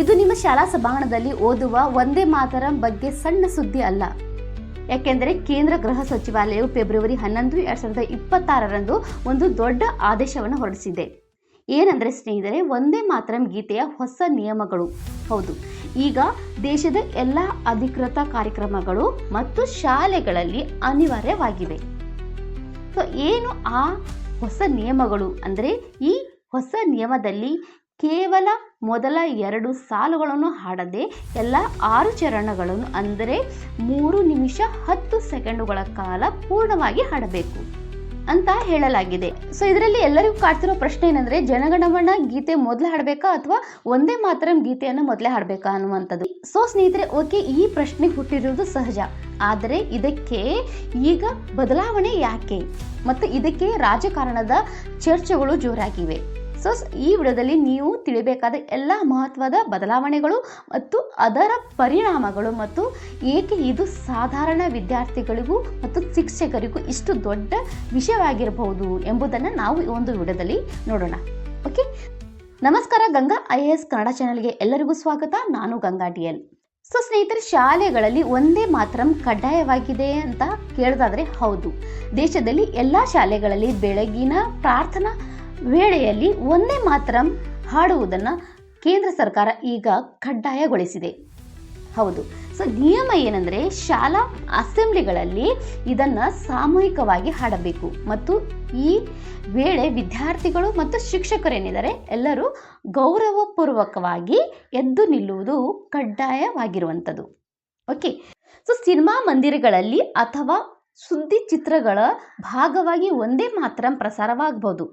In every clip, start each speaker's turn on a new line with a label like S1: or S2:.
S1: ಇದು ನಿಮ್ಮ ಶಾಲಾ ಸಭಾಂಗಣದಲ್ಲಿ ಓದುವ ಒಂದೇ ಮಾತರಂ ಬಗ್ಗೆ ಸಣ್ಣ ಸುದ್ದಿ ಅಲ್ಲ. ಯಾಕೆಂದರೆ ಕೇಂದ್ರ ಗೃಹ ಸಚಿವಾಲಯವು ಫೆಬ್ರವರಿ ಹನ್ನೊಂದು, ಎರಡು ಸಾವಿರದ ಇಪ್ಪತ್ತಾರರಂದು ಒಂದು ದೊಡ್ಡ ಆದೇಶವನ್ನು ಹೊರಡಿಸಿದೆ. ಏನಂದರೆ ಸ್ನೇಹಿತರೆ, ಒಂದೇ ಮಾತರಂ ಗೀತೆಯ ಹೊಸ ನಿಯಮಗಳು. ಹೌದು, ಈಗ ದೇಶದ ಎಲ್ಲ ಅಧಿಕೃತ ಕಾರ್ಯಕ್ರಮಗಳು ಮತ್ತು ಶಾಲೆಗಳಲ್ಲಿ ಅನಿವಾರ್ಯವಾಗಿವೆ. ಸೊ, ಏನು ಆ ಹೊಸ ನಿಯಮಗಳು? ಅಂದರೆ ಈ ಹೊಸ ನಿಯಮದಲ್ಲಿ ಕೇವಲ ಮೊದಲ ಎರಡು ಸಾಲುಗಳನ್ನು ಹಾಡದೆ ಎಲ್ಲ ಆರು ಚರಣಗಳನ್ನು ಅಂದರೆ ಮೂರು ನಿಮಿಷ ಹತ್ತು ಸೆಕೆಂಡುಗಳ ಕಾಲ ಪೂರ್ಣವಾಗಿ ಹಾಡಬೇಕು ಅಂತ ಹೇಳಲಾಗಿದೆ. ಸೊ ಇದರಲ್ಲಿ ಎಲ್ಲರಿಗೂ ಕಾಡ್ತಿರೋ ಪ್ರಶ್ನೆ ಏನಂದ್ರೆ, ಜನಗಣಮನ ಗೀತೆ ಮೊದಲೇ ಹಾಡಬೇಕಾ ಅಥವಾ ಒಂದೇ ಮಾತ್ರ ಗೀತೆಯನ್ನು ಮೊದಲೇ ಹಾಡಬೇಕಾ ಅನ್ನುವಂಥದ್ದು? ಸೊ ಸ್ನೇಹಿತರೆ, ಓಕೆ, ಈ ಪ್ರಶ್ನೆ ಹುಟ್ಟಿರುವುದು ಸಹಜ. ಆದರೆ ಇದಕ್ಕೆ ಈಗ ಬದಲಾವಣೆ ಯಾಕೆ? ಮತ್ತು ಇದಕ್ಕೆ ರಾಜಕಾರಣದ ಚರ್ಚೆಗಳು ಜೋರಾಗಿವೆ. ಸೊ ಈ ವಿಡಿಯೋದಲ್ಲಿ ನೀವು ತಿಳಿಬೇಕಾದ ಎಲ್ಲ ಮಹತ್ವದ ಬದಲಾವಣೆಗಳು ಮತ್ತು ಅದರ ಪರಿಣಾಮಗಳು ಮತ್ತು ಏಕೆ ಇದು ಸಾಧಾರಣ ವಿದ್ಯಾರ್ಥಿಗಳಿಗೂ ಮತ್ತು ಶಿಕ್ಷಕರಿಗೂ ಇಷ್ಟು ದೊಡ್ಡ ವಿಷಯವಾಗಿರಬಹುದು ಎಂಬುದನ್ನು ನಾವು ಈ ಒಂದು ವಿಡಿಯೋದಲ್ಲಿ ನೋಡೋಣ. ಓಕೆ ನಮಸ್ಕಾರ, Ganga I A S Kannada ಚಾನೆಲ್ಗೆ ಎಲ್ಲರಿಗೂ ಸ್ವಾಗತ. ನಾನು ಗಂಗಾ ಡಿ ಎಲ್ ಸೊ ಸ್ನೇಹಿತರೆ, ಶಾಲೆಗಳಲ್ಲಿ ಒಂದೇ ಮಾತ್ರ ಕಡ್ಡಾಯವಾಗಿದೆ ಅಂತ ಕೇಳೋದಾದ್ರೆ ಹೌದು. ದೇಶದಲ್ಲಿ ಎಲ್ಲ ಶಾಲೆಗಳಲ್ಲಿ ಬೆಳಗಿನ ಪ್ರಾರ್ಥನಾ ವೇಳೆಯಲ್ಲಿ ಒಂದೇ ಮಾತ್ರ ಹಾಡುವುದನ್ನು ಕೇಂದ್ರ ಸರ್ಕಾರ ಈಗ ಕಡ್ಡಾಯಗೊಳಿಸಿದೆ. ಹೌದು. ಸೊ ನಿಯಮ ಏನಂದರೆ ಶಾಲಾ ಅಸೆಂಬ್ಲಿಗಳಲ್ಲಿ ಇದನ್ನು ಸಾಮೂಹಿಕವಾಗಿ ಹಾಡಬೇಕು. ಮತ್ತು ಈ ವೇಳೆ ವಿದ್ಯಾರ್ಥಿಗಳು ಮತ್ತು ಶಿಕ್ಷಕರೇನಿದ್ದಾರೆ ಎಲ್ಲರೂ ಗೌರವಪೂರ್ವಕವಾಗಿ ಎದ್ದು ನಿಲ್ಲುವುದು ಕಡ್ಡಾಯವಾಗಿರುವಂಥದ್ದು ಓಕೆ ಸೊ ಸಿನಿಮಾ ಮಂದಿರಗಳಲ್ಲಿ ಅಥವಾ ಸುದ್ದಿ ಚಿತ್ರಗಳ ಭಾಗವಾಗಿ ಒಂದೇ ಮಾತ್ರ ಪ್ರಸಾರವಾಗಬಹುದು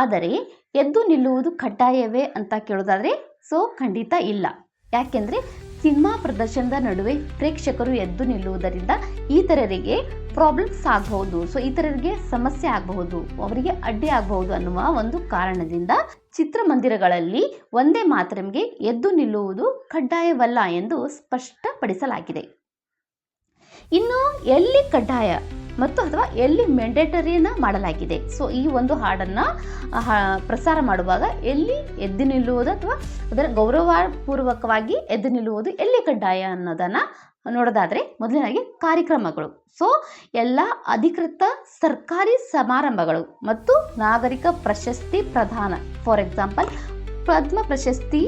S1: ಆದರೆ ಎದ್ದು ನಿಲ್ಲುವುದು ಕಡ್ಡಾಯವೇ ಅಂತ ಕೇಳೋದಾದರೆ ಸೊ ಖಂಡಿತ ಇಲ್ಲ. ಯಾಕೆಂದರೆ ಸಿನಿಮಾ ಪ್ರದರ್ಶನದ ನಡುವೆ ಪ್ರೇಕ್ಷಕರು ಎದ್ದು ನಿಲ್ಲುವುದರಿಂದ ಇತರರಿಗೆ ಪ್ರಾಬ್ಲಮ್ಸ್ ಆಗಬಹುದು, ಸೊ ಇತರರಿಗೆ ಸಮಸ್ಯೆ ಆಗಬಹುದು, ಅವರಿಗೆ ಅಡ್ಡಿ ಆಗಬಹುದು ಅನ್ನುವ ಒಂದು ಕಾರಣದಿಂದ ಚಿತ್ರಮಂದಿರಗಳಲ್ಲಿ ಒಂದೇ ಮಾತ್ರಂಗೆ ಎದ್ದು ನಿಲ್ಲುವುದು ಕಡ್ಡಾಯವಲ್ಲ ಎಂದು ಸ್ಪಷ್ಟಪಡಿಸಲಾಗಿದೆ. ಇನ್ನು ಎಲ್ಲಿ ಕಡ್ಡಾಯ ಮತ್ತು ಅಥವಾ ಎಲ್ಲಿ ಮೆಂಡೇಟರಿಯನ್ನ ಮಾಡಲಾಗಿದೆ. ಸೊ ಈ ಒಂದು ಹಾಡನ್ನು ಪ್ರಸಾರ ಮಾಡುವಾಗ ಎಲ್ಲಿ ಎದ್ದು ನಿಲ್ಲುವುದು ಅಥವಾ ಅದರ ಗೌರವಪೂರ್ವಕವಾಗಿ ಎದ್ದು ನಿಲ್ಲುವುದು, ಎಲ್ಲಿ ಕಡ್ಡಾಯ ಅನ್ನೋದನ್ನು ನೋಡೋದಾದರೆ ಮೊದಲನೇದಾಗಿ ಕಾರ್ಯಕ್ರಮಗಳು. ಸೊ ಎಲ್ಲ ಅಧಿಕೃತ ಸರ್ಕಾರಿ ಸಮಾರಂಭಗಳು ಮತ್ತು ನಾಗರಿಕ ಪ್ರಶಸ್ತಿ ಪ್ರದಾನ ಫಾರ್ ಎಕ್ಸಾಂಪಲ್ ಪದ್ಮ ಪ್ರಶಸ್ತಿ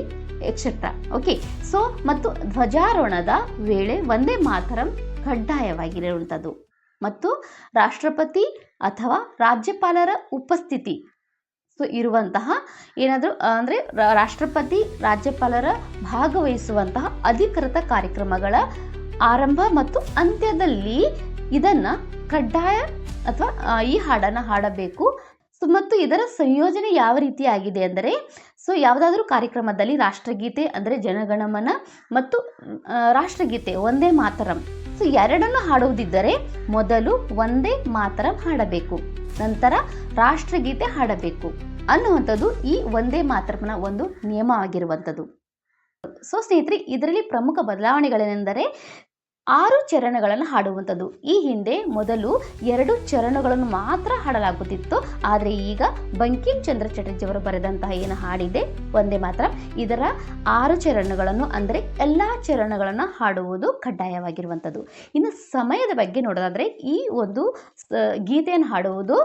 S1: ಎಕ್ಸೆಟ್ರಾ ಓಕೆ ಸೊ ಮತ್ತು ಧ್ವಜಾರೋಹಣದ ವೇಳೆ ಒಂದೇ ಮಾತರಂ ಕಡ್ಡಾಯವಾಗಿರುವಂಥದ್ದು. ಮತ್ತು ರಾಷ್ಟ್ರಪತಿ ಅಥವಾ ರಾಜ್ಯಪಾಲರ ಉಪಸ್ಥಿತಿ. ಸೊ, ಇರುವಂತಹ ಏನಾದರೂ, ಅಂದರೆ ರಾಷ್ಟ್ರಪತಿ, ರಾಜ್ಯಪಾಲರ ಭಾಗವಹಿಸುವಂತಹ ಅಧಿಕೃತ ಕಾರ್ಯಕ್ರಮಗಳ ಆರಂಭ ಮತ್ತು ಅಂತ್ಯದಲ್ಲಿ ಇದನ್ನು ಕಡ್ಡಾಯ ಅಥವಾ ಈ ಹಾಡನ್ನು ಹಾಡಬೇಕು. ಸೊ, ಮತ್ತು ಇದರ ಸಂಯೋಜನೆ ಯಾವ ರೀತಿಯಾಗಿದೆ ಅಂದರೆ, ಸೊ, ಯಾವುದಾದ್ರೂ ಕಾರ್ಯಕ್ರಮದಲ್ಲಿ ರಾಷ್ಟ್ರಗೀತೆ, ಅಂದರೆ, ಜನಗಣಮನ ಮತ್ತು ರಾಷ್ಟ್ರಗೀತೆ, ಒಂದೇ ಮಾತರಂ. ಸೊ ಎರಡನ್ನು ಹಾಡುವುದಿದ್ದರೆ ಮೊದಲು ಒಂದೇ ಮಾತರಂ ಹಾಡಬೇಕು, ನಂತರ ರಾಷ್ಟ್ರಗೀತೆ ಹಾಡಬೇಕು ಅನ್ನುವಂಥದ್ದು ಈ ಒಂದೇ ಮಾತರಂನ ಒಂದು ನಿಯಮವಾಗಿರುವಂಥದ್ದು ಸೊ ಸ್ನೇಹಿತರೆ, ಇದರಲ್ಲಿ ಪ್ರಮುಖ ಬದಲಾವಣೆಗಳೇನೆಂದರೆ ಆರು ಚರಣಗಳನ್ನು ಹಾಡುವಂಥದ್ದು. ಈ ಹಿಂದೆ ಮೊದಲು ಎರಡು ಚರಣಗಳನ್ನು ಮಾತ್ರ ಹಾಡಲಾಗುತ್ತಿತ್ತು. ಆದರೆ ಈಗ ಬಂಕಿಂ ಚಂದ್ರ ಚಟರ್ಜಿ ಅವರು ಬರೆದಂತಹ ಏನು ಹಾಡಿದೆ? ಒಂದೇ ಮಾತ್ರ. ಇದರ ಆರು ಚರಣಗಳನ್ನು ಅಂದರೆ ಎಲ್ಲ ಚರಣಗಳನ್ನು ಹಾಡುವುದು ಕಡ್ಡಾಯವಾಗಿರುವಂಥದ್ದು. ಇನ್ನು ಸಮಯದ ಬಗ್ಗೆ ನೋಡೋದಾದರೆ ಈ ಒಂದು ಗೀತೆಯನ್ನು ಹಾಡುವುದು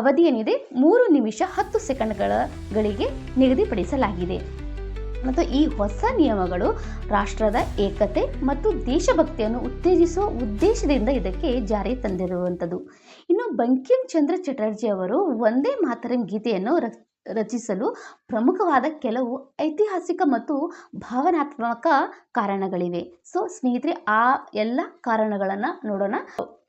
S1: ಅವಧಿ ಏನಿದೆ ಮೂರು ನಿಮಿಷ ಹತ್ತು ಸೆಕೆಂಡ್ಗಳಿಗೆ ನಿಗದಿಪಡಿಸಲಾಗಿದೆ. ಮತ್ತು ಈ ಹೊಸ ನಿಯಮಗಳು ರಾಷ್ಟ್ರದ ಏಕತೆ ಮತ್ತು ದೇಶಭಕ್ತಿಯನ್ನು ಉತ್ತೇಜಿಸುವ ಉದ್ದೇಶದಿಂದ ಇದಕ್ಕೆ ಜಾರಿ ತಂದಿರುವಂಥದ್ದು. ಇನ್ನು ಬಂಕಿಂ ಚಂದ್ರ ಚಟರ್ಜಿ ಅವರು ಒಂದೇ ಮಾತರಂ ಗೀತೆಯನ್ನು ರಚಿಸಲು ಪ್ರಮುಖವಾದ ಕೆಲವು ಐತಿಹಾಸಿಕ ಮತ್ತು ಭಾವನಾತ್ಮಕ ಕಾರಣಗಳಿವೆ. ಸೊ, ಸ್ನೇಹಿತರೆ, ಆ ಎಲ್ಲ ಕಾರಣಗಳನ್ನು ನೋಡೋಣ.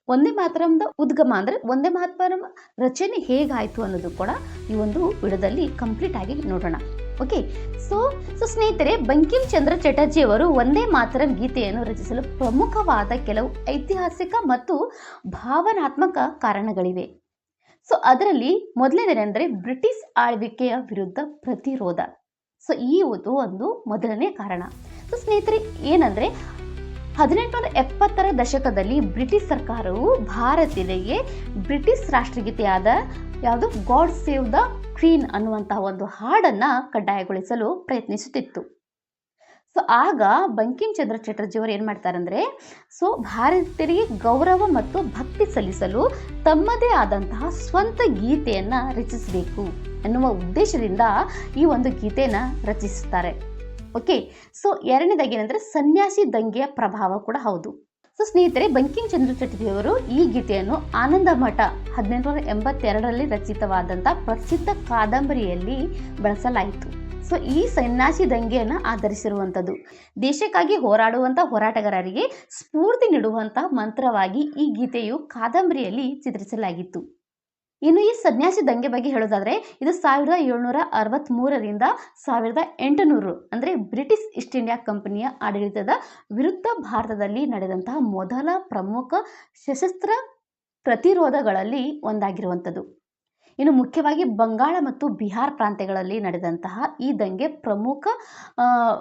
S1: ಒಂದೇ ಮಾತರಂದ ಉದ್ಗಮ ಅಂದರೆ ಒಂದೇ ಮಾತರಂ ರಚನೆ ಹೇಗಾಯಿತು ಅನ್ನೋದು ಕೂಡ ಈ ಒಂದು ವಿಡದಲ್ಲಿ ಕಂಪ್ಲೀಟ್ ಆಗಿ ನೋಡೋಣ. ಓಕೆ ಸೊ ಸೊ ಸ್ನೇಹಿತರೆ ಬಂಕಿಂ ಚಂದ್ರ ಚಟರ್ಜಿ ಅವರು ಒಂದೇ ಮಾತ್ರ ಗೀತೆಯನ್ನು ರಚಿಸಲು ಪ್ರಮುಖವಾದ ಕೆಲವು ಐತಿಹಾಸಿಕ ಮತ್ತು ಭಾವನಾತ್ಮಕ ಕಾರಣಗಳಿವೆ. ಸೊ ಅದರಲ್ಲಿ ಮೊದಲನೇದೇನೆಂದರೆ ಬ್ರಿಟಿಷ್ ಆಳ್ವಿಕೆಯ ವಿರುದ್ಧ ಪ್ರತಿರೋಧ. ಸೊ ಈ ಒಂದು ಒಂದು ಮೊದಲನೇ ಕಾರಣ. ಸೊ ಸ್ನೇಹಿತರೆ, ಏನಂದರೆ ಹದಿನೆಂಟುನೂರ ಎಪ್ಪತ್ತರ ದಶಕದಲ್ಲಿ ಬ್ರಿಟಿಷ್ ಸರ್ಕಾರವು ಭಾರತೀಯರಿಗೆ ಬ್ರಿಟಿಷ್ ರಾಷ್ಟ್ರಗೀತೆಯಾದ ಯಾವುದು? ಗಾಡ್ ಸೇವ್ ದ ಕ್ವೀನ್ ಅನ್ನುವಂತಹ ಒಂದು ಹಾಡನ್ನು ಕಡ್ಡಾಯಗೊಳಿಸಲು ಪ್ರಯತ್ನಿಸುತ್ತಿತ್ತು. ಸೊ, ಆಗ ಬಂಕಿಂ ಚಂದ್ರ ಚಟರ್ಜಿ ಅವರು ಏನು ಮಾಡ್ತಾರಂದರೆ ಸೊ, ಭಾರತೀಯರಿಗೆ ಗೌರವ ಮತ್ತು ಭಕ್ತಿ ಸಲ್ಲಿಸಲು ತಮ್ಮದೇ ಆದಂತಹ ಸ್ವಂತ ಗೀತೆಯನ್ನು ರಚಿಸಬೇಕು ಎನ್ನುವ ಉದ್ದೇಶದಿಂದ ಈ ಒಂದು ಗೀತೆಯನ್ನು ರಚಿಸುತ್ತಾರೆ. ಓಕೆ ಸೊ ಎರಡನೇದಾಗಿ ಏನಂದ್ರೆ ಸನ್ಯಾಸಿ ದಂಗೆಯ ಪ್ರಭಾವ ಕೂಡ ಹೌದು. ಸೊ ಸ್ನೇಹಿತರೆ, ಬಂಕಿಂ ಚಂದ್ರ ಚಟರ್ಜಿಯವರು ಈ ಗೀತೆಯನ್ನು ಆನಂದ ಮಠ ಹದಿನೆಂಟುನೂರ ಎಂಬತ್ತೆರಡರಲ್ಲಿ ರಚಿತವಾದಂಥ ಪ್ರಸಿದ್ಧ ಕಾದಂಬರಿಯಲ್ಲಿ ಬಳಸಲಾಯಿತು. ಸೊ ಈ ಸನ್ಯಾಸಿ ದಂಗೆಯನ್ನು ಆಧರಿಸಿರುವಂಥದ್ದು. ದೇಶಕ್ಕಾಗಿ ಹೋರಾಡುವಂಥ ಹೋರಾಟಗಾರರಿಗೆ ಸ್ಫೂರ್ತಿ ನೀಡುವಂಥ ಮಂತ್ರವಾಗಿ ಈ ಗೀತೆಯು ಕಾದಂಬರಿಯಲ್ಲಿ ಚಿತ್ರಿಸಲಾಗಿತ್ತು. ಇನ್ನು ಈ ಸನ್ಯಾಸಿ ದಂಗೆ ಬಗ್ಗೆ ಹೇಳೋದಾದ್ರೆ, ಇದು ಸಾವಿರದ ಏಳ್ನೂರ ಅರವತ್ತ್ಮೂರರಿಂದ ಸಾವಿರದ ಎಂಟುನೂರು ಅಂದರೆ ಬ್ರಿಟಿಷ್ ಈಸ್ಟ್ ಇಂಡಿಯಾ ಕಂಪನಿಯ ಆಡಳಿತದ ವಿರುದ್ಧ ಭಾರತದಲ್ಲಿ ನಡೆದಂತಹ ಮೊದಲ ಪ್ರಮುಖ ಸಶಸ್ತ್ರ ಪ್ರತಿರೋಧಗಳಲ್ಲಿ ಒಂದಾಗಿರುವಂಥದ್ದು. ಇನ್ನು ಮುಖ್ಯವಾಗಿ ಬಂಗಾಳ ಮತ್ತು ಬಿಹಾರ್ ಪ್ರಾಂತ್ಯಗಳಲ್ಲಿ ನಡೆದಂತಹ ಈ ದಂಗೆ ಪ್ರಮುಖ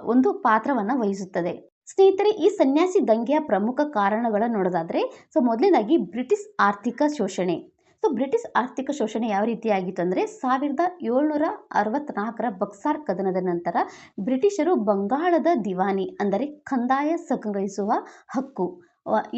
S1: ಒಂದು ಪಾತ್ರವನ್ನು ವಹಿಸುತ್ತದೆ. ಸ್ನೇಹಿತರೆ, ಈ ಸನ್ಯಾಸಿ ದಂಗೆಯ ಪ್ರಮುಖ ಕಾರಣಗಳನ್ನು ನೋಡೋದಾದ್ರೆ, ಸೊ ಮೊದಲನೇದಾಗಿ ಬ್ರಿಟಿಷ್ ಆರ್ಥಿಕ ಶೋಷಣೆ. ಸೊ ಬ್ರಿಟಿಷ್ ಆರ್ಥಿಕ ಶೋಷಣೆ ಯಾವ ರೀತಿಯಾಗಿತ್ತು ಅಂದರೆ ಸಾವಿರದ ಏಳ್ನೂರ ಅರವತ್ತ್ನಾಲ್ಕರ ಬಕ್ಸಾರ್ ಕದನದ ನಂತರ ಬ್ರಿಟಿಷರು ಬಂಗಾಳದ ದಿವಾನಿ ಅಂದರೆ ಕಂದಾಯ ಸಂಗ್ರಹಿಸುವ ಹಕ್ಕು.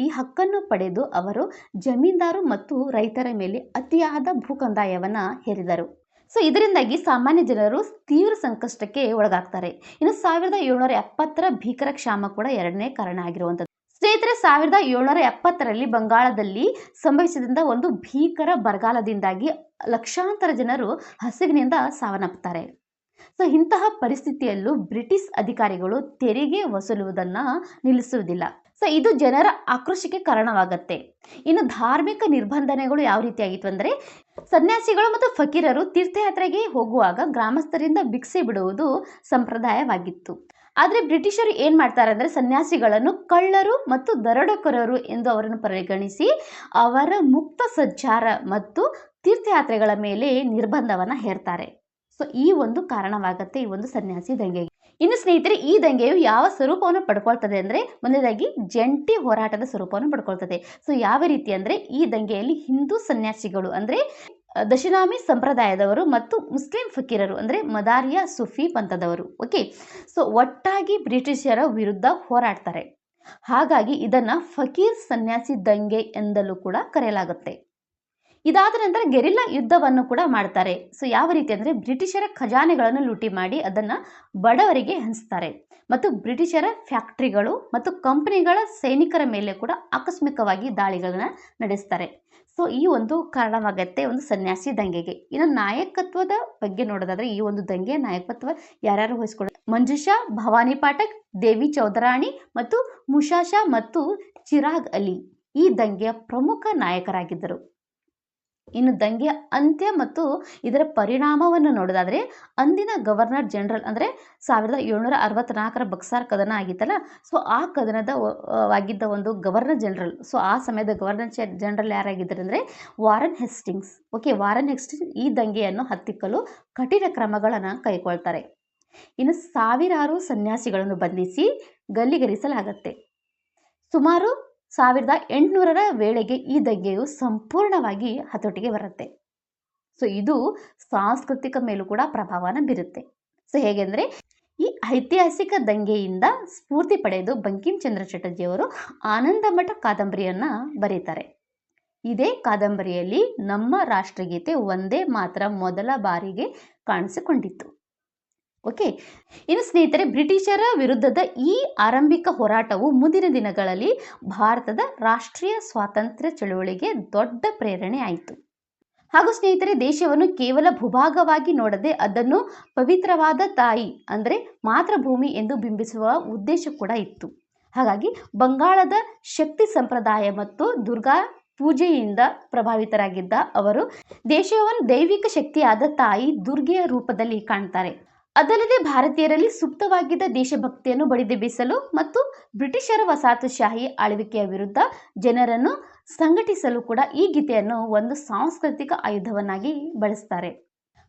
S1: ಈ ಹಕ್ಕನ್ನು ಪಡೆದು ಅವರು ಜಮೀನ್ದಾರು ಮತ್ತು ರೈತರ ಮೇಲೆ ಅತಿಯಾದ ಭೂ ಕಂದಾಯವನ್ನು ಹೇರಿದರು. ಸೊ ಇದರಿಂದಾಗಿ ಸಾಮಾನ್ಯ ಜನರು ತೀವ್ರ ಸಂಕಷ್ಟಕ್ಕೆ ಒಳಗಾಗ್ತಾರೆ. ಇನ್ನು ಸಾವಿರದ ಏಳ್ನೂರ ಎಪ್ಪತ್ತರ ಭೀಕರ ಕ್ಷಾಮ ಕೂಡ ಎರಡನೇ ಕಾರಣ ಆಗಿರುವಂಥದ್ದು. ಸ್ನೇಹಿತರೆ, ಸಾವಿರದ ಏಳ್ನೂರ ಎಪ್ಪತ್ತರಲ್ಲಿ ಬಂಗಾಳದಲ್ಲಿ ಸಂಭವಿಸಿದಂತ ಒಂದು ಭೀಕರ ಬರಗಾಲದಿಂದಾಗಿ ಲಕ್ಷಾಂತರ ಜನರು ಹಸಿವಿನಿಂದ ಸಾವನ್ನಪ್ಪುತ್ತಾರೆ. ಸೊ, ಇಂತಹ ಪರಿಸ್ಥಿತಿಯಲ್ಲೂ ಬ್ರಿಟಿಷ್ ಅಧಿಕಾರಿಗಳು ತೆರಿಗೆ ವಸೂಲುವುದನ್ನು ನಿಲ್ಲಿಸುವುದಿಲ್ಲ. ಸೊ, ಇದು ಜನರ ಆಕ್ರೋಶಕ್ಕೆ ಕಾರಣವಾಗತ್ತೆ. ಇನ್ನು ಧಾರ್ಮಿಕ ನಿರ್ಬಂಧನೆಗಳು ಯಾವ ರೀತಿಯಾಗಿತ್ತು ಅಂದರೆ, ಸನ್ಯಾಸಿಗಳು ಮತ್ತು ಫಕೀರರು ತೀರ್ಥಯಾತ್ರೆಗೆ ಹೋಗುವಾಗ ಗ್ರಾಮಸ್ಥರಿಂದ ಭಿಕ್ಷೆ ಬಿಡುವುದು ಸಂಪ್ರದಾಯವಾಗಿತ್ತು. ಆದರೆ ಬ್ರಿಟಿಷರು ಏನು ಮಾಡ್ತಾರೆ ಅಂದರೆ ಸನ್ಯಾಸಿಗಳನ್ನು ಕಳ್ಳರು ಮತ್ತು ದರೋಡೆಕೋರರು ಎಂದು ಅವರನ್ನು ಪರಿಗಣಿಸಿ ಅವರ ಮುಕ್ತ ಸಂಚಾರ ಮತ್ತು ತೀರ್ಥಯಾತ್ರೆಗಳ ಮೇಲೆ ನಿರ್ಬಂಧವನ್ನು ಹೇರ್ತಾರೆ. ಸೊ ಈ ಒಂದು ಕಾರಣವಾಗತ್ತೆ ಈ ಒಂದು ಸನ್ಯಾಸಿ ದಂಗೆಗೆ ಇನ್ನು ಸ್ನೇಹಿತರೆ, ಈ ದಂಗೆಯು ಯಾವ ಸ್ವರೂಪವನ್ನು ಪಡ್ಕೊಳ್ತದೆ ಅಂದರೆ ಮೊದಲಾಗಿ ಜಂಟಿ ಹೋರಾಟದ ಸ್ವರೂಪವನ್ನು ಪಡ್ಕೊಳ್ತದೆ. ಸೊ ಯಾವ ರೀತಿ ಅಂದರೆ ಈ ದಂಗೆಯಲ್ಲಿ ಹಿಂದೂ ಸನ್ಯಾಸಿಗಳು ಅಂದರೆ ದಶನಾಮಿ ಸಂಪ್ರದಾಯದವರು ಮತ್ತು ಮುಸ್ಲಿಂ ಫಕೀರರು, ಅಂದರೆ ಮದಾರಿಯಾ ಸುಫಿ ಪಂಥದವರು. ಓಕೆ ಸೊ ಒಟ್ಟಾಗಿ ಬ್ರಿಟಿಷರ ವಿರುದ್ಧ ಹೋರಾಡ್ತಾರೆ. ಹಾಗಾಗಿ ಇದನ್ನು ಫಕೀರ್ ಸನ್ಯಾಸಿ ದಂಗೆ ಎಂದಲೂ ಕೂಡ ಕರೆಯಲಾಗುತ್ತೆ. ಇದಾದ ನಂತರ ಗೆರಿಲ್ಲಾ ಯುದ್ಧವನ್ನು ಕೂಡ ಮಾಡ್ತಾರೆ. ಸೊ ಯಾವ ರೀತಿ ಅಂದರೆ ಬ್ರಿಟಿಷರ ಖಜಾನೆಗಳನ್ನು ಲೂಟಿ ಮಾಡಿ ಅದನ್ನು ಬಡವರಿಗೆ ಹಂಚ್ತಾರೆ. ಮತ್ತು ಬ್ರಿಟಿಷರ ಫ್ಯಾಕ್ಟ್ರಿಗಳು ಮತ್ತು ಕಂಪನಿಗಳ ಸೈನಿಕರ ಮೇಲೆ ಕೂಡ ಆಕಸ್ಮಿಕವಾಗಿ ದಾಳಿಗಳನ್ನು ನಡೆಸ್ತಾರೆ. ಸೊ ಈ ಒಂದು ಕಾರಣವಾಗತ್ತೆ ಒಂದು ಸನ್ಯಾಸಿ ದಂಗೆಗೆ. ಇನ್ನು ನಾಯಕತ್ವದ ಬಗ್ಗೆ ನೋಡೋದಾದ್ರೆ, ಈ ಒಂದು ದಂಗೆಯ ನಾಯಕತ್ವ ಯಾರ್ಯಾರು ವಹಿಸ್ಕೊಳ್ಳ ಮಂಜುಷಾ, ಭವಾನಿ ಪಾಠಕ್, ದೇವಿ ಚೌಧರಾಣಿ ಮತ್ತು ಮುಷಾಶಾ ಮತ್ತು ಚಿರಾಗ್ ಅಲಿ ಈ ದಂಗೆಯ ಪ್ರಮುಖ ನಾಯಕರಾಗಿದ್ದರು. ಇನ್ನು ದಂಗೆ ಅಂತ್ಯ ಮತ್ತು ಇದರ ಪರಿಣಾಮವನ್ನು ನೋಡೋದಾದ್ರೆ, ಅಂದಿನ ಗವರ್ನರ್ ಜನರಲ್ ಅಂದರೆ ಸಾವಿರದ ಏಳ್ನೂರ ಅರವತ್ತ್ನಾಲ್ಕರ ಬಕ್ಸಾರ್ ಕದನ ಆಗಿತ್ತಲ್ಲ, ಸೊ ಆ ಕದನದ ಆಗಿದ್ದ ಒಂದು ಗವರ್ನರ್ ಜನರಲ್, ಸೊ ಆ ಸಮಯದ ಗವರ್ನರ್ ಜನರಲ್ ಯಾರಾಗಿದ್ದಾರೆ ಅಂದರೆ Warren Hastings. Okay Warren Hastings ಈ ದಂಗೆಯನ್ನು ಹತ್ತಿಕ್ಕಲು ಕಠಿಣ ಕ್ರಮಗಳನ್ನು ಕೈಗೊಳ್ತಾರೆ. ಇನ್ನು ಸಾವಿರಾರು ಸನ್ಯಾಸಿಗಳನ್ನು ಬಂಧಿಸಿ ಗಲ್ಲಿಗರಿಸಲಾಗತ್ತೆ. ಸುಮಾರು ಸಾವಿರದ ಎಂಟುನೂರರ ವೇಳೆಗೆ ಈ ದಂಗೆಯು ಸಂಪೂರ್ಣವಾಗಿ ಹತೋಟಿಗೆ ಬರುತ್ತೆ. ಸೊ ಇದು ಸಾಂಸ್ಕೃತಿಕ ಮೇಲೂ ಕೂಡ ಪ್ರಭಾವನ ಬೀರುತ್ತೆ. ಸೊ ಹೇಗೆಂದರೆ ಈ ಐತಿಹಾಸಿಕ ದಂಗೆಯಿಂದ ಸ್ಫೂರ್ತಿ ಪಡೆದು ಬಂಕಿಂ ಚಂದ್ರ ಚಟರ್ಜಿಯವರು ಆನಂದಮಠ ಕಾದಂಬರಿಯನ್ನು ಬರೀತಾರೆ. ಇದೇ ಕಾದಂಬರಿಯಲ್ಲಿ ನಮ್ಮ ರಾಷ್ಟ್ರಗೀತೆ ಒಂದೇ ಮಾತ್ರ ಮೊದಲ ಬಾರಿಗೆ ಕಾಣಿಸಿಕೊಂಡಿತ್ತು. ಓಕೆ? ಇನ್ನು ಸ್ನೇಹಿತರೆ, ಬ್ರಿಟಿಷರ ವಿರುದ್ಧದ ಈ ಆರಂಭಿಕ ಹೋರಾಟವು ಮುಂದಿನ ದಿನಗಳಲ್ಲಿ ಭಾರತದ ರಾಷ್ಟ್ರೀಯ ಸ್ವಾತಂತ್ರ್ಯ ಚಳುವಳಿಗೆ ದೊಡ್ಡ ಪ್ರೇರಣೆ ಆಯಿತು. ಹಾಗೂ ಸ್ನೇಹಿತರೆ, ದೇಶವನ್ನು ಕೇವಲ ಭೂಭಾಗವಾಗಿ ನೋಡದೆ ಅದನ್ನು ಪವಿತ್ರವಾದ ತಾಯಿ ಅಂದರೆ ಮಾತೃಭೂಮಿ ಎಂದು ಬಿಂಬಿಸುವ ಉದ್ದೇಶ ಕೂಡ ಇತ್ತು. ಹಾಗಾಗಿ ಬಂಗಾಳದ ಶಕ್ತಿ ಸಂಪ್ರದಾಯ ಮತ್ತು ದುರ್ಗಾ ಪೂಜೆಯಿಂದ ಪ್ರಭಾವಿತರಾಗಿದ್ದ ಅವರು ದೇಶವನ್ನು ದೈವಿಕ ಶಕ್ತಿಯಾದ ತಾಯಿ ದುರ್ಗೆಯ ರೂಪದಲ್ಲಿ ಕಾಣ್ತಾರೆ. ಅದಲ್ಲದೆ ಭಾರತೀಯರಲ್ಲಿ ಸುಪ್ತವಾಗಿದ್ದ ದೇಶಭಕ್ತಿಯನ್ನು ಬಡಿದೆಬ್ಬಿಸಲು ಮತ್ತು ಬ್ರಿಟಿಷರ ವಸಾಹತುಶಾಹಿ ಆಳ್ವಿಕೆಯ ವಿರುದ್ಧ ಜನರನ್ನು ಸಂಘಟಿಸಲು ಕೂಡ ಈ ಗೀತೆಯನ್ನು ಒಂದು ಸಾಂಸ್ಕೃತಿಕ ಆಯುಧವನ್ನಾಗಿ ಬಳಸ್ತಾರೆ.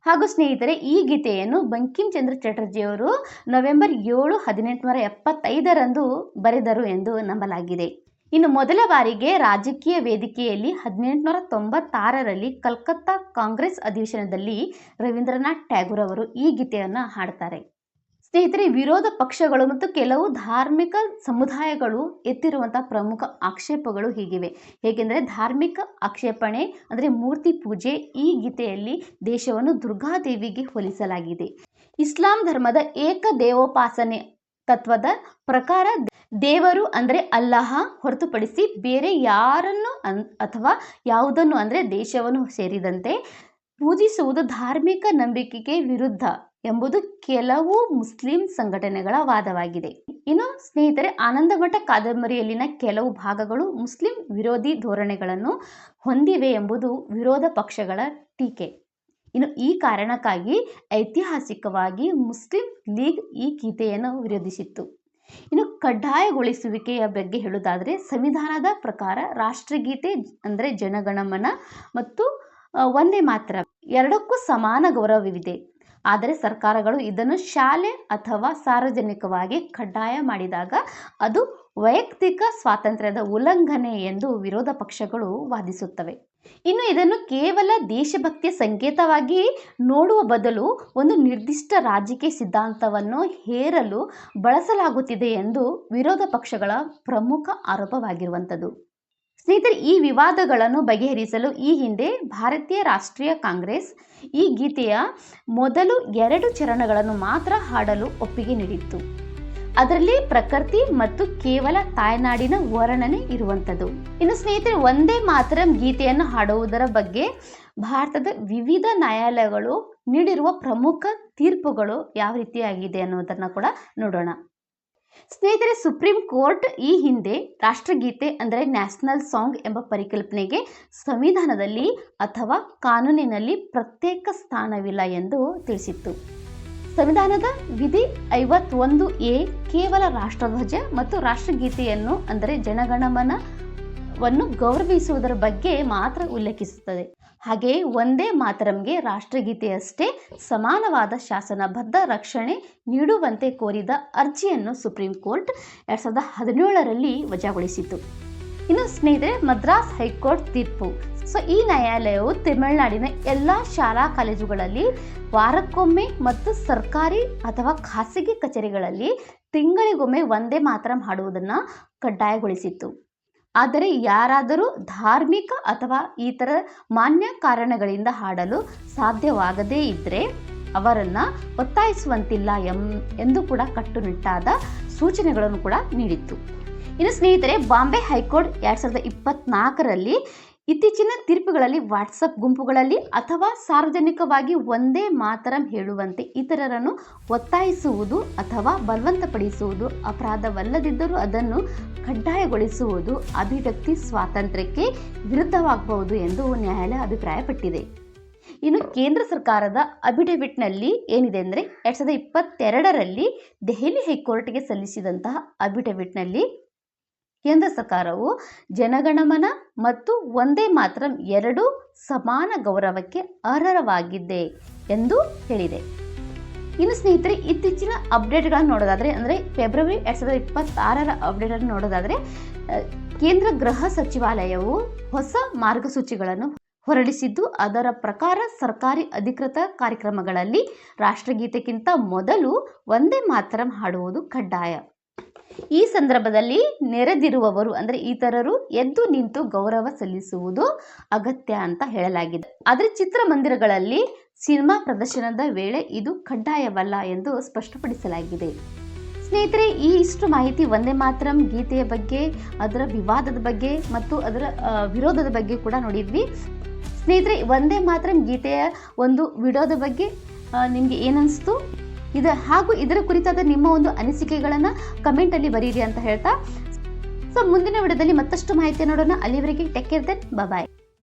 S1: ಹಾಗೂ ಸ್ನೇಹಿತರೆ, ಈ ಗೀತೆಯನ್ನು ಬಂಕಿಂ ಚಂದ್ರ ಚಟರ್ಜಿಯವರು ನವೆಂಬರ್ ಏಳು ಹದಿನೆಂಟುನೂರ ಎಪ್ಪತ್ತೈದರಂದು ಬರೆದರು ಎಂದು ನಂಬಲಾಗಿದೆ. ಇನ್ನು ಮೊದಲ ಬಾರಿಗೆ ರಾಜಕೀಯ ವೇದಿಕೆಯಲ್ಲಿ ಹದಿನೆಂಟುನೂರ ತೊಂಬತ್ತಾರರಲ್ಲಿ ಕಲ್ಕತ್ತಾ ಕಾಂಗ್ರೆಸ್ ಅಧಿವೇಶನದಲ್ಲಿ ರವೀಂದ್ರನಾಥ್ ಟ್ಯಾಗೂರ್ ಅವರು ಈ ಗೀತೆಯನ್ನು ಹಾಡ್ತಾರೆ. ಸ್ನೇಹಿತರೆ, ವಿರೋಧ ಪಕ್ಷಗಳು ಮತ್ತು ಕೆಲವು ಧಾರ್ಮಿಕ ಸಮುದಾಯಗಳು ಎತ್ತಿರುವಂತಹ ಪ್ರಮುಖ ಆಕ್ಷೇಪಗಳು ಹೀಗಿವೆ. ಹೇಗೆಂದರೆ, ಧಾರ್ಮಿಕ ಆಕ್ಷೇಪಣೆ ಅಂದರೆ ಮೂರ್ತಿ ಪೂಜೆ ಈ ಗೀತೆಯಲ್ಲಿ ದೇಶವನ್ನು ದುರ್ಗಾದೇವಿಗೆ ಹೋಲಿಸಲಾಗಿದೆ. ಇಸ್ಲಾಂ ಧರ್ಮದ ಏಕ ದೇವೋಪಾಸನೆ ತತ್ವದ ಪ್ರಕಾರ ದೇವರು ಅಂದರೆ ಅಲ್ಲಾಹ ಹೊರತುಪಡಿಸಿ ಬೇರೆ ಯಾರನ್ನು ಅನ್ ಅಥವಾ ಯಾವುದನ್ನು ಅಂದರೆ ದೇಶವನ್ನು ಸೇರಿದಂತೆ ಪೂಜಿಸುವುದು ಧಾರ್ಮಿಕ ನಂಬಿಕೆಗೆ ವಿರುದ್ಧ ಎಂಬುದು ಕೆಲವು ಮುಸ್ಲಿಂ ಸಂಘಟನೆಗಳ ವಾದವಾಗಿದೆ. ಇನ್ನು ಸ್ನೇಹಿತರೆ, ಆನಂದಮಠ ಕಾದಂಬರಿಯಲ್ಲಿನ ಕೆಲವು ಭಾಗಗಳು ಮುಸ್ಲಿಂ ವಿರೋಧಿ ಧೋರಣೆಗಳನ್ನು ಹೊಂದಿವೆ ಎಂಬುದು ವಿರೋಧ ಪಕ್ಷಗಳ ಟೀಕೆ. ಇನ್ನು ಈ ಕಾರಣಕ್ಕಾಗಿ ಐತಿಹಾಸಿಕವಾಗಿ ಮುಸ್ಲಿಂ ಲೀಗ್ ಈ ಗೀತೆಯನ್ನು ವಿರೋಧಿಸಿತ್ತು. ಇನ್ನು ಕಡ್ಡಾಯಗೊಳಿಸುವಿಕೆಯ ಬಗ್ಗೆ ಹೇಳುವುದಾದರೆ ಸಂವಿಧಾನದ ಪ್ರಕಾರ ರಾಷ್ಟ್ರಗೀತೆ ಅಂದರೆ ಜನಗಣಮನ ಮತ್ತು ಒಂದೇ ಮಾತ್ರ ಎರಡಕ್ಕೂ ಸಮಾನ ಗೌರವವಿದೆ. ಆದರೆ ಸರ್ಕಾರಗಳು ಇದನ್ನು ಶಾಲೆ ಅಥವಾ ಸಾರ್ವಜನಿಕವಾಗಿ ಕಡ್ಡಾಯ ಮಾಡಿದಾಗ ಅದು ವೈಯಕ್ತಿಕ ಸ್ವಾತಂತ್ರ್ಯದ ಉಲ್ಲಂಘನೆ ಎಂದು ವಿರೋಧ ಪಕ್ಷಗಳು ವಾದಿಸುತ್ತವೆ. ಇನ್ನು ಇದನ್ನು ಕೇವಲ ದೇಶಭಕ್ತಿಯ ಸಂಕೇತವಾಗಿ ನೋಡುವ ಬದಲು ಒಂದು ನಿರ್ದಿಷ್ಟ ರಾಜಕೀಯ ಸಿದ್ಧಾಂತವನ್ನು ಹೇರಲು ಬಳಸಲಾಗುತ್ತಿದೆ ಎಂದು ವಿರೋಧ ಪಕ್ಷಗಳ ಪ್ರಮುಖ ಆರೋಪವಾಗಿರುವಂಥದ್ದು. ಸ್ನೇಹಿತರೆ, ಈ ವಿವಾದಗಳನ್ನು ಬಗೆಹರಿಸಲು ಈ ಹಿಂದೆ ಭಾರತೀಯ ರಾಷ್ಟ್ರೀಯ ಕಾಂಗ್ರೆಸ್ ಈ ಗೀತೆಯ ಮೊದಲು ಎರಡು ಚರಣಗಳನ್ನು ಮಾತ್ರ ಹಾಡಲು ಒಪ್ಪಿಗೆ ನೀಡಿತ್ತು. ಅದರಲ್ಲಿ ಪ್ರಕೃತಿ ಮತ್ತು ಕೇವಲ ತಾಯ್ನಾಡಿನ ವರ್ಣನೆ ಇರುವಂಥದ್ದು. ಇನ್ನು ಸ್ನೇಹಿತರೆ, ಒಂದೇ ಮಾತ್ರ ಗೀತೆಯನ್ನು ಹಾಡುವುದರ ಬಗ್ಗೆ ಭಾರತದ ವಿವಿಧ ನ್ಯಾಯಾಲಯಗಳು ನೀಡಿರುವ ಪ್ರಮುಖ ತೀರ್ಪುಗಳು ಯಾವ ರೀತಿಯಾಗಿದೆ ಅನ್ನೋದನ್ನು ಕೂಡ ನೋಡೋಣ. ಸ್ನೇಹಿತರೆ, ಸುಪ್ರೀಂ ಕೋರ್ಟ್ ಈ ಹಿಂದೆ ರಾಷ್ಟ್ರಗೀತೆ ಅಂದರೆ ನ್ಯಾಷನಲ್ ಸಾಂಗ್ ಎಂಬ ಪರಿಕಲ್ಪನೆಗೆ ಸಂವಿಧಾನದಲ್ಲಿ ಅಥವಾ ಕಾನೂನಿನಲ್ಲಿ ಪ್ರತ್ಯೇಕ ಸ್ಥಾನವಿಲ್ಲ ಎಂದು ತಿಳಿಸಿತ್ತು. ಸಂವಿಧಾನದ ವಿಧಿ ಐವತ್ತೊಂದು ಎ ಕೇವಲ ರಾಷ್ಟ್ರಧ್ವಜ ಮತ್ತು ರಾಷ್ಟ್ರಗೀತೆಯನ್ನು, ಅಂದರೆ ಜನಗಣಮನವನ್ನು ಗೌರವಿಸುವುದರ ಬಗ್ಗೆ ಮಾತ್ರ ಉಲ್ಲೇಖಿಸುತ್ತದೆ. ಹಾಗೆಯೇ ಒಂದೇ ಮಾತರಂಗೆ ರಾಷ್ಟ್ರಗೀತೆಯಷ್ಟೇ ಸಮಾನವಾದ ಶಾಸನಬದ್ಧ ರಕ್ಷಣೆ ನೀಡುವಂತೆ ಕೋರಿದ ಅರ್ಜಿಯನ್ನು ಸುಪ್ರೀಂ ಕೋರ್ಟ್ ಎರಡು ಸಾವಿರದ ಹದಿನೇಳರಲ್ಲಿ ವಜಾಗೊಳಿಸಿತು ಇನ್ನು ಸ್ನೇಹಿತರೆ, ಮದ್ರಾಸ್ ಹೈಕೋರ್ಟ್ ತೀರ್ಪು. ಸೊ, ಈ ನ್ಯಾಯಾಲಯವು ತಮಿಳುನಾಡಿನ ಎಲ್ಲ ಶಾಲಾ ಕಾಲೇಜುಗಳಲ್ಲಿ ವಾರಕ್ಕೊಮ್ಮೆ ಮತ್ತು ಸರ್ಕಾರಿ ಅಥವಾ ಖಾಸಗಿ ಕಚೇರಿಗಳಲ್ಲಿ ತಿಂಗಳಿಗೊಮ್ಮೆ ಒಂದೇ ಮಾತ್ರ ಮಾಡುವುದನ್ನು ಕಡ್ಡಾಯಗೊಳಿಸಿತ್ತು. ಆದರೆ ಯಾರಾದರೂ ಧಾರ್ಮಿಕ ಅಥವಾ ಇತರ ಮಾನ್ಯ ಕಾರಣಗಳಿಂದ ಹಾಡಲು ಸಾಧ್ಯವಾಗದೇ ಇದ್ದರೆ ಅವರನ್ನು ಒತ್ತಾಯಿಸುವಂತಿಲ್ಲ ಎಂ, ಎಂದು ಕೂಡ ಕಟ್ಟುನಿಟ್ಟಾದ ಸೂಚನೆಗಳನ್ನು ಕೂಡ ನೀಡಿತ್ತು. ಇನ್ನು ಸ್ನೇಹಿತರೆ, ಬಾಂಬೆ ಹೈಕೋರ್ಟ್ ಎರಡು ಸಾವಿರದ ಇಪ್ಪತ್ನಾಲ್ಕರಲ್ಲಿ ಇತ್ತೀಚಿನ ತೀರ್ಪುಗಳಲ್ಲಿ ವಾಟ್ಸಪ್ ಗುಂಪುಗಳಲ್ಲಿ ಅಥವಾ ಸಾರ್ವಜನಿಕವಾಗಿ ಒಂದೇ ಮಾತರಂ ಹೇಳುವಂತೆ ಇತರರನ್ನು ಒತ್ತಾಯಿಸುವುದು ಅಥವಾ ಬಲವಂತಪಡಿಸುವುದು ಅಪರಾಧವಲ್ಲದಿದ್ದರೂ ಅದನ್ನು ಕಡ್ಡಾಯಗೊಳಿಸುವುದು, ಅಭಿವ್ಯಕ್ತಿ ಸ್ವಾತಂತ್ರ್ಯಕ್ಕೆ ವಿರುದ್ಧವಾಗಬಹುದು ಎಂದು ನ್ಯಾಯಾಲಯ ಅಭಿಪ್ರಾಯಪಟ್ಟಿದೆ. ಇನ್ನು ಕೇಂದ್ರ ಸರ್ಕಾರದ ಅಫಿಡವಿಟ್ನಲ್ಲಿ ಏನಿದೆ ಅಂದರೆ ಎರಡು ಸಾವಿರದ ಇಪ್ಪತ್ತೆರಡರಲ್ಲಿ ದೆಹಲಿ ಹೈಕೋರ್ಟ್ಗೆ ಸಲ್ಲಿಸಿದಂತಹ ಅಫಿಡವಿಟ್ನಲ್ಲಿ ಕೇಂದ್ರ ಸರ್ಕಾರವು ಜನಗಣಮನ ಮತ್ತು ಒಂದೇ ಮಾತ್ರ ಎರಡೂ ಸಮಾನ ಗೌರವಕ್ಕೆ ಅರ್ಹರವಾಗಿದೆ ಎಂದು ಹೇಳಿದೆ. ಇನ್ನು ಸ್ನೇಹಿತರೆ, ಇತ್ತೀಚಿನ ಅಪ್ಡೇಟ್ಗಳನ್ನು ನೋಡೋದಾದರೆ, ಅಂದರೆ ಫೆಬ್ರವರಿ ಎರಡು ಸಾವಿರದ ಇಪ್ಪತ್ತಾರರ ಅಪ್ಡೇಟನ್ನು ನೋಡೋದಾದರೆ ಕೇಂದ್ರ ಗೃಹ ಸಚಿವಾಲಯವು ಹೊಸ ಮಾರ್ಗಸೂಚಿಗಳನ್ನು ಹೊರಡಿಸಿದ್ದು, ಅದರ ಪ್ರಕಾರ ಸರ್ಕಾರಿ ಅಧಿಕೃತ ಕಾರ್ಯಕ್ರಮಗಳಲ್ಲಿ ರಾಷ್ಟ್ರಗೀತೆಗಿಂತ ಮೊದಲು ಒಂದೇ ಮಾತ್ರ ಹಾಡುವುದು ಕಡ್ಡಾಯ. ಈ ಸಂದರ್ಭದಲ್ಲಿ ನೆರೆದಿರುವವರು ಅಂದರೆ ಇತರರು ಎದ್ದು ನಿಂತು ಗೌರವ ಸಲ್ಲಿಸುವುದು ಅಗತ್ಯ ಅಂತ ಹೇಳಲಾಗಿದೆ. ಆದರೆ ಚಿತ್ರಮಂದಿರಗಳಲ್ಲಿ ಸಿನಿಮಾ ಪ್ರದರ್ಶನದ ವೇಳೆ ಇದು ಕಡ್ಡಾಯವಲ್ಲ ಎಂದು ಸ್ಪಷ್ಟಪಡಿಸಲಾಗಿದೆ. ಸ್ನೇಹಿತರೆ, ಈ ಇಷ್ಟು ಮಾಹಿತಿ ಒಂದೇ ಮಾತ್ರಂ ಗೀತೆಯ ಬಗ್ಗೆ, ಅದರ ವಿವಾದದ ಬಗ್ಗೆ ಮತ್ತು ಅದರ ವಿರೋಧದ ಬಗ್ಗೆ ಕೂಡ ನೋಡಿದ್ವಿ. ಸ್ನೇಹಿತರೆ ಒಂದೇ ಮಾತ್ರಂ ಗೀತೆಯ ಒಂದು ವಿಡೋದ ಬಗ್ಗೆ ನಿಮಗೆ ಏನನ್ನಿಸ್ತು ಇದು ಹಾಗೂ ಇದರ ಕುರಿತಾದ ನಿಮ್ಮ ಒಂದು ಅನಿಸಿಕೆಗಳನ್ನು ಕಮೆಂಟಲ್ಲಿ ಬರೀರಿ ಅಂತ ಹೇಳ್ತಾ. ಸೊ ಮುಂದಿನ ವಿಡಿಯೋದಲ್ಲಿ ಮತ್ತಷ್ಟು ಮಾಹಿತಿ ನೋಡೋಣ. ಅಲ್ಲಿವರೆಗೆ ಟೆಕ್ ಕೇರ್ ದೆನ್ ಬಾಯ್